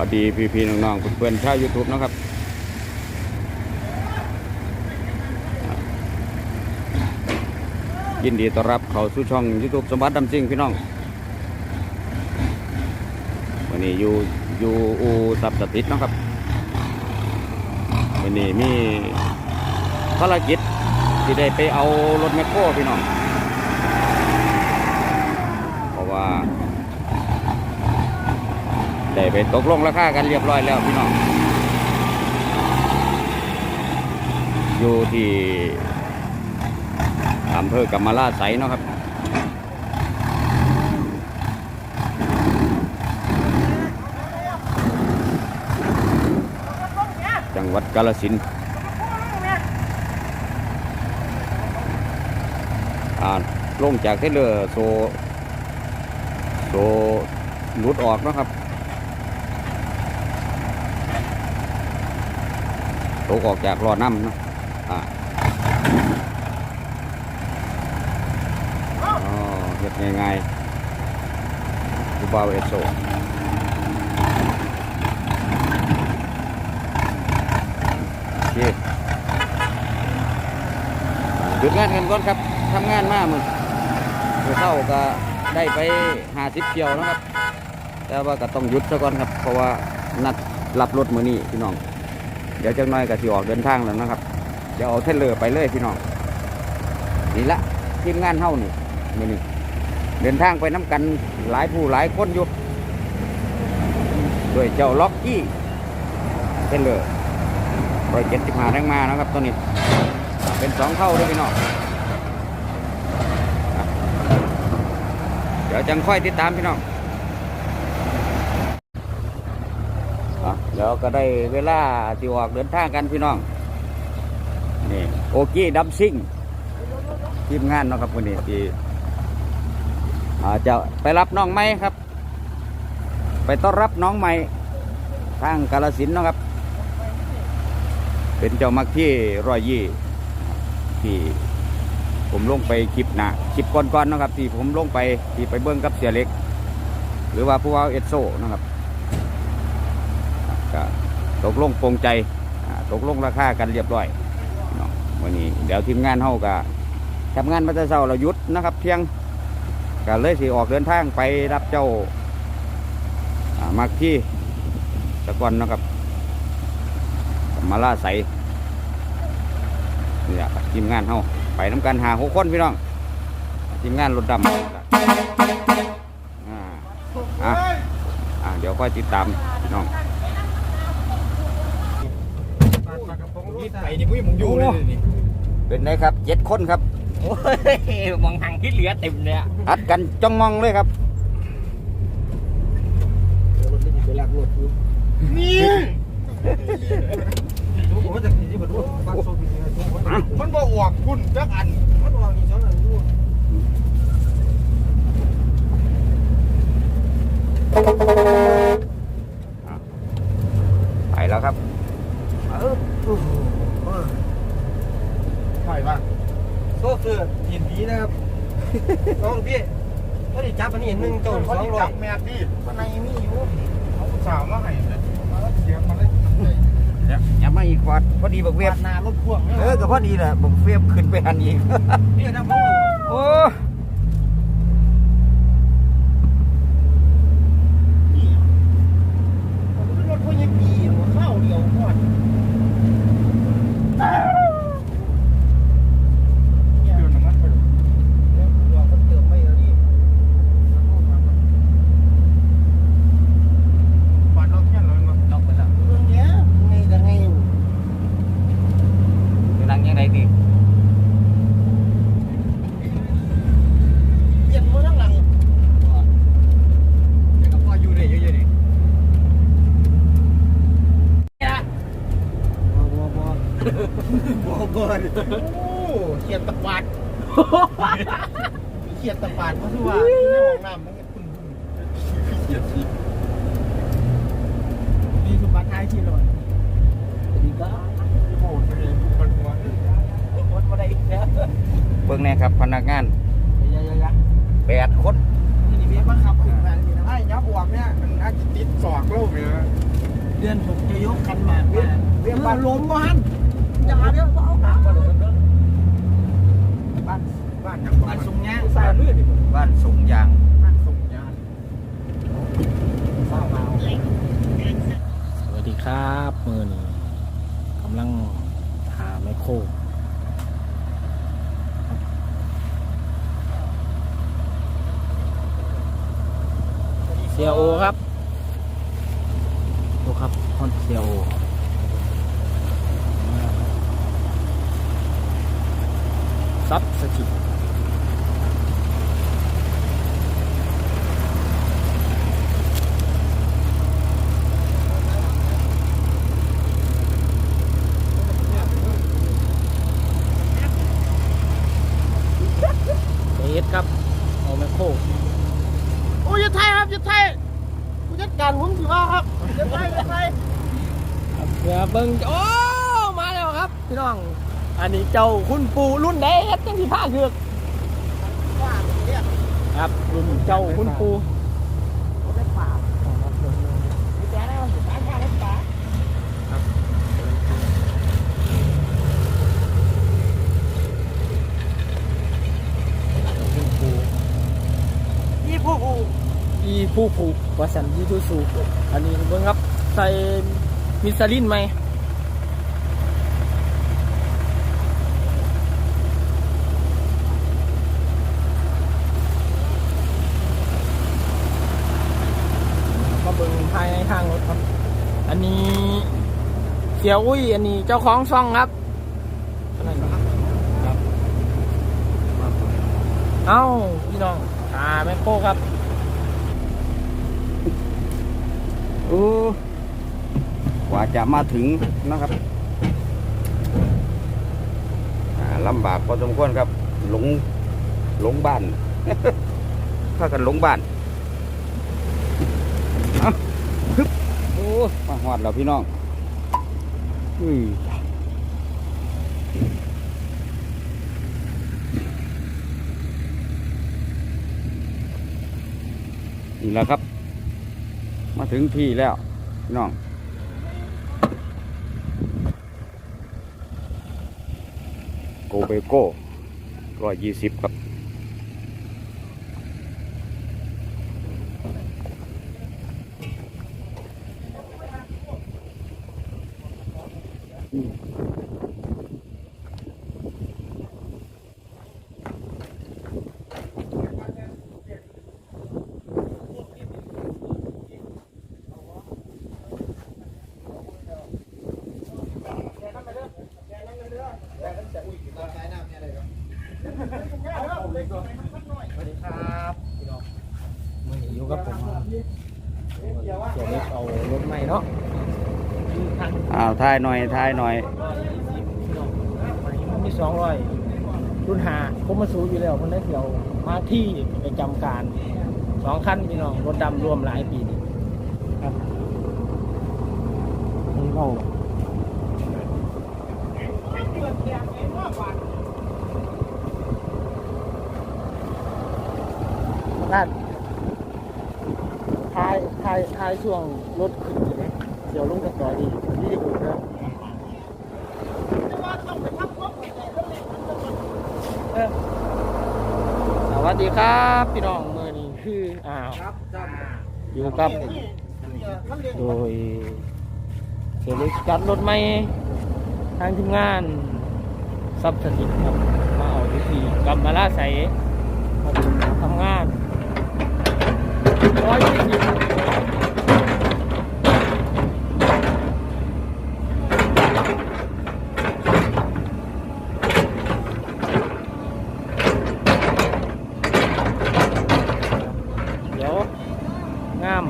วัสดีพี่ๆน้องๆเพื่อนๆชาวยูทูบนะครับยินดีต้อนรับเข้าสู่ช่องยูทูบสมบัติดำซิ่งพี่น้องวันนี้อยู่อยู่อูสับสติดนะครับวันนี้มีภารกิจที่ได้ไปเอารถแมคโครพี่น้อง เพราะว่า ได้ไปตกลงราคากันเรียบร้อยแล้วพี่น้อง อยู่ที่อำเภอกำมะลาไสเนาะครับจังหวัดกาฬสินธุ์อ่าลงจากเทเลอร์โซ โซหลุดออกนะครับ ตกออกจากรอน้ำเนาะอ่าอ๋อเฮ็ดง่ายๆกูบาวเอโซโอเคหยุดงานกันก่อนครับทำงานมากมึงเมื่อเช้าก็ได้ไปหาสิบเกี่ยวนะครับ แต่ว่าก็ต้องหยุดซะก่อนครับ เพราะว่านัดรับรถมือนี้พี่น้อง เดี๋ยวจังน้อยก็สิออกเดินทางแล้วนะครับเดี๋ยวเอาเทเลอร์ไปเลยพี่น้องนี่ละทีมงานเฮานี่มือนี้เดินทางไปน้ำกันหลายผู้หลายคนอยู่ด้วยเจ้าล็อกกี้เทเลอร์ร้อยเจ็ดสิบห้าแรงมานะครับตัวนี้ เป็นสองเท่าด้วยพี่น้องเดี๋ยวจังค่อยติดตามพี่น้อง อะเดี๋ยวก็ได้เวลาที่ออกเดินทางกันพี่น้องนี่โอกี้ดัมซิ่งทีมงานเนาะครับวันนี้ที่จะไปรับน้องใหมครับ ไปต้อนรับน้องใหม่ทางกาลสินนะครับ เป็นเจ้ามักที่รอยยี่ที่ผมลงไปคลิปนะคลิปก่อนๆนะครับ ที่ผมลงไปที่ไปเบิ้งกับเสียเล็ก หรือว่าผู้ว่าเอสโซนะครับ ก็ตกลงปรงใจตกลงราคากันเรียบร้อยวันนี้เดี๋ยวทีมงานเฮาก็ทำงานมาแต่เช้าเราหยุดนะครับ เที่ยงก็เลยสิออกเดินทางไปรับเจ้าอ่ามักที่ตะกอนนะครับมาล่าใสนี่แหละทีมงานเฮาไปน้ำกันหาหกคนพี่น้องทีมงานรถดำอ่าอะอะเดี๋ยวค่อยติดตามพี่น้อง ไปนี่มึงมึงอยู่เลยนี่เป็นไงครับเจ็ดคนครับโอ้ยมองหังที่เหลือเต็มเลยอะอัดกันจ้องมองเลยครับนี่มันบ่ออกคุณจักอันมันออกนี่สองอันอยู่ไปแล้วครับ ใช่ป่ะโซ่เสือเห็นผีนะครับน้องพี่ก็ได้จับอันนี้หนึ่งตัวสองร้อยแมทดิมันในมีอยู่เขาสาวมาให้เลยมาเสียมันเลยอย่ามาอีกขวดพอดีบักเวียบน้ารถพ่วงเออก็พอดีแหละบักเวียบขึ้นไปหันอีกนี่ยนะพ่อโอ้ รถพ่อยังปีหัวเข้าเดียวก่อนเติมน้ำมันไปดูเดี๋ยวรอมันเติมไม่แล้วนี่ปัดล็อกแค่เลยมั้ง ล็อกไปแล้ว เรื่องเนี้ยไงจะไงอยู่ ยนั่งยังไงดี เหยียบมือทั้งหลัง เดี๋ยวกับพ่ออยู่เลยเยอะๆนี่ บัวบัวบัวบัวบัวโอ้เขียดตะปาด เขียดตะปาดเพราะว่าที่ในห้องน้ำมันคุณเขียดสินี่คือบัตรไทยที่เลยดีก็โอ้ทะเลมันหัวมันมาได้อีกแล้วเบิ่งแน่ครับพนักงานยะยะยะแปดคนนี่เบี้ยมาขับขึ้นมานี่นะไอ้ยับบวกเนี่ยมันอาจจะติดศอกโลกเลยนะบ้านลมบ้านอย่าเดี๋ยวเอาตามมาเลยบ้านบ้านบ้านสุงยางสายมืดบ้านสูงยางบ้านสุงยางสวัสดีครับมือนี้กำลังหาไมโครเซียโอครับ ดูครับฮอนเซียโอซับสถิตเอสครับ เอาไมโคร โอ้ยไทยครับยไทยผู้จัดการผมสิว่าครับยไทยยไทย เพื่อเบิ่งโอ้มาแล้วครับ พี่น้อง อันนี้เจ้าคุณปูรุ่นใดครับจังที่ผ้าเถือกครับรุ่นเจ้าคุณปูผมได้ป่ามีแต่แล้วสุดท้ายข้าได้ป่าคุณปูยี่ผู้ผู้อีผู้ผูกวสันยีทูสูอันนี้เบิ่งครับใส่ มิสลินไหมมาเบิ่งภายในทางรถครับ อันนี้เสียอุ้ย อันนี้เจ้าของช่องครับเอ้าพี่น้องอ่าแมคโครครับโอ้ ว่าจะมาถึงนะครับลำบากพอสมควรครับ หลงหลงบ้านพากันหลงบ้านฮึบโอ้มาหอดแล้วพี่น้องอุ้ยนี่แหละครับ มาถึงที่แล้ว น้อง โกเบโก้ร้อยยี่สิบครับ สวัสดีครับพี่น้อง มื่อนี้อยู่กับผมเสียเล็กเอารถใหม่เนาะ อ้าวทายหน่อยทายหน่อยมันมีสองร้อยรุ่นหาผมมาสูอยู่แล้วคนได้เที่ยวมาที่ประจำการสองคันพี่น้องรถดำรวมหลายปีนี่ครับนี่เราด้านท้ายท้ายท้ายช่วงรถขึ้นอยู่เนี่ยเดี๋ยวลงกันต่อดีนี่จะบุกนะ สวัส ดีครับพี่น้องเมื่อนี้คืออ้าวครับจ้าอยู่กับโดยเซลิสจัดรถใหม่ทางทีมงานซับสถิตครับมาเอาที่ที่กำมาลาใสมาทำงานร้อยยี่สิบเดี๋ยวงาม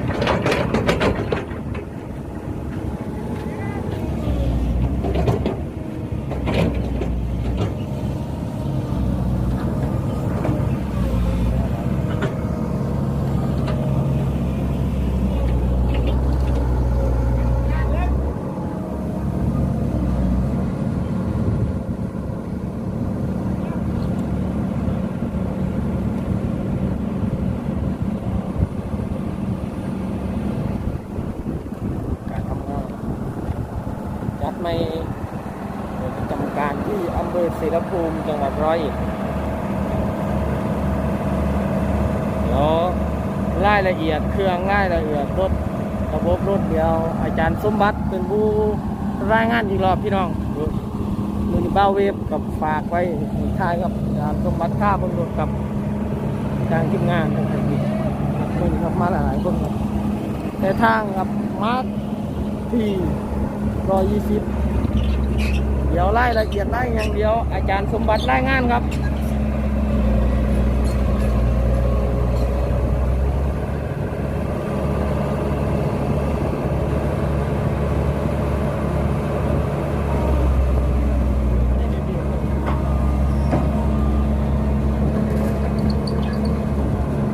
ไม่ประจำการที่อำเภอเส รภูมิจังหวัดร้อยเอ็ดเดี๋ยวรายละเอียดเครื่องรายละเอียดรถระบบรถเดียวอาจารย์สมบัติเป็นผู้รายงานอีกรอบพี่น้องมือนี้บ้าเวฟกับฝากไว้ท้ายกับอาจารย์สมบัติข้าบนรถกับทางทีมงานทางเทคนิคมือนี้ครับมาหลายๆคนครับแต่ทางครับมาที่รอยี่สิบ เดี๋ยวรายละเอียดได้อย่างเดียว อาจารย์สมบัติรายงานครับ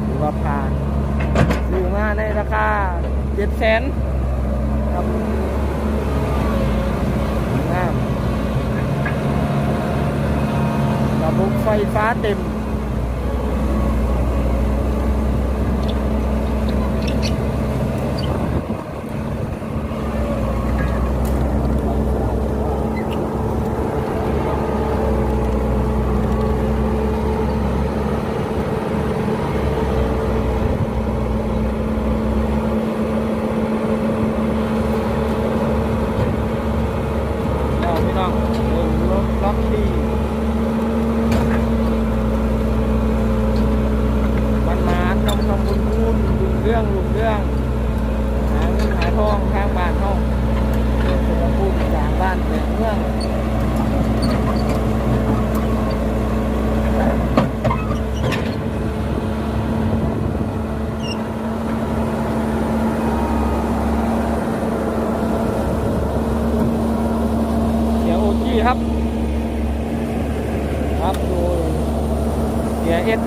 ถือว่าผ่านซื้อมาในราคาเจ็ดแสนครับงาม ระบบไฟฟ้าเต็ม เราพี่น้องเดินรถล็อกดีมันมานทำทำบุญบุญบุญเรื่องบุญเรื่อง หาเงินหาทองทางบ้านห้องเรื่องสุขภาพจากบ้านแต่เมืองเสียโอจีครับ ครับโดยเสียเอส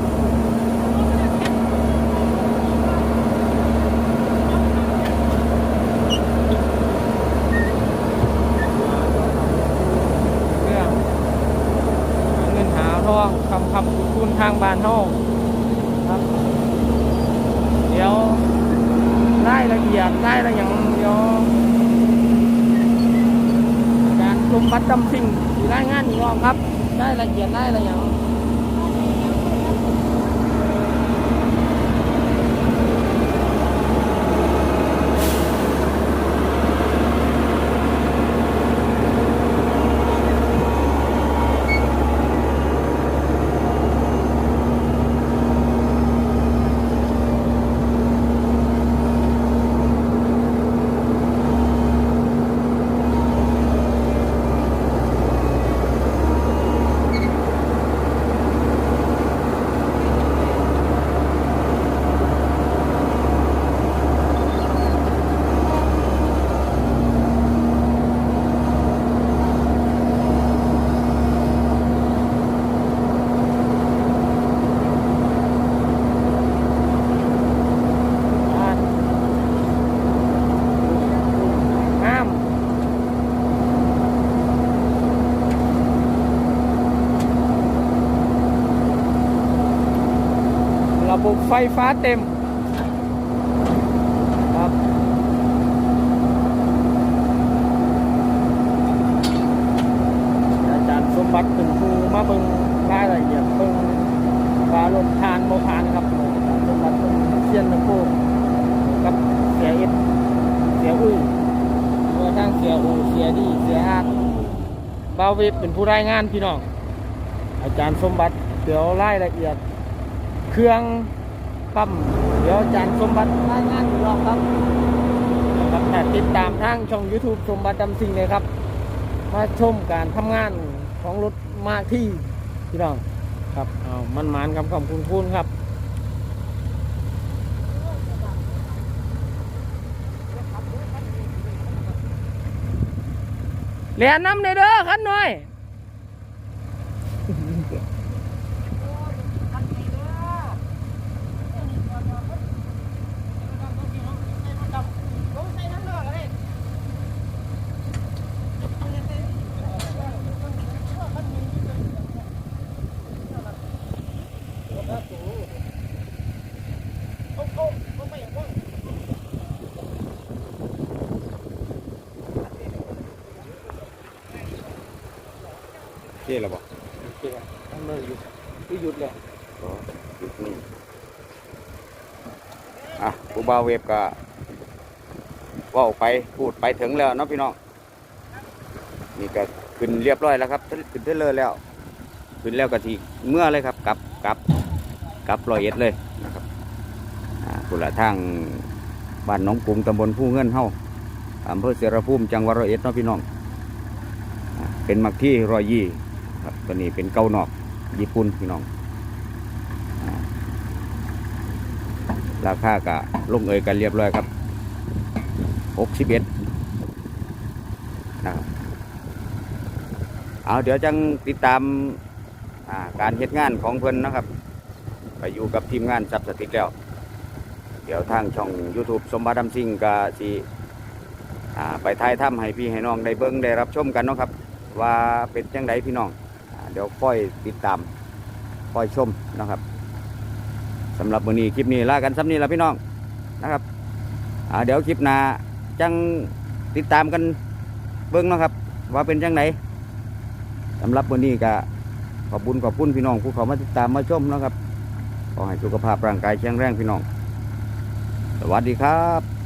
เรื่องหาเงินหาทองคำคำคุณทางบ้านห้องครับ เดี๋ยวราย ละเอียดได้ละอย่างเดียวการกลุ่มบัตรจำสิ่งได้งานอีกรอบครับ ได้ละเอียดได้ละอย่าง ไฟฟ้าเต็มครับอาจารย์สมบัติเป็นผู้มาเบิ่งรายละเอียดเบิ่งว่าลมทานโมทานครับสมบัติเป็นเซียนตะโพกับเสียเอ็ดเสียอุ้ยเมื่อทั้งเสียอูเสียดีเสียอาดบาวเวฟเป็นผู้รายงานพี่น้อง อาจารย์สมบัติเดี๋ยวรายละเอียด เครื่อง ปั๊มเดี๋ยวอาจารย์สมบัติรายงานอยู่รอบครับนะครับแต่ติดตามทางช่อง YouTube สมบัติจำสิ่งเลยครับ มาชมการทำงานของรถมากที่พี่น้องครับเอามันมานคำคำคุณคุณครับเรียนน้ำในเด้อขันหน่อย เจ๊แล้วบ่โอเคครับทำเลยหยุดคือหยุดเลยก็หยุดนี่อะผู้บ่าวเวฟก็เว่าไปพูดไปถึงแล้วเนาะพี่น้องนี่ก็ขึ้นเรียบร้อยแล้วครับขึ้นเทเลอร์แล้วขึ้นแล้วก็ทีเมื่อเลยครับกลับกลับกลับร้อยเอ็ดเลยนะครับอ่ากุละทางบ้านหนองกรุงตำบลผู้เงินเฮาอำเภอเสรภูมิจังหวัดร้อยเอ็ดเนาะพี่น้องอ่าเป็นมักที่รอยยี่ครับ ตัวนี้เป็นเกานอกญี่ปุ่นพี่น้อง ราคากะลงเอยกันเรียบร้อยครับ61นะครับเอาเดี๋ยวจังติดตามาการเหตุงานของเพิ่อนนะครับ ไปอยู่กับทีมงานซับสติกแล้วเดี๋ยวทางช่อง YouTube สมบัติดำซิงก็สิอ่าไปถ่ายทำให้พี่ให้น้องได้เบิ้งได้รับชมกันเนาะครับ ว่าเป็นจังไดพี่น้อง ดี๋ยวค่อยติดตามค่อยชมนะครับสำหรับวันนี้คลิปนี้ลากันสำนี้ละพี่น้องนะครับเดี๋ยวคลิปหน้าจังติดตามกันเบิ้งนะครับ ว่าเป็นจังไหนสำหรับวันนี้ก็ขอบคุญขอบคุณพี่น้องผู้เขามาติดตามมาชมนะครับขอให้สุขภาพร่างกายแข็งแรงพี่น้อง สวัสดีครับ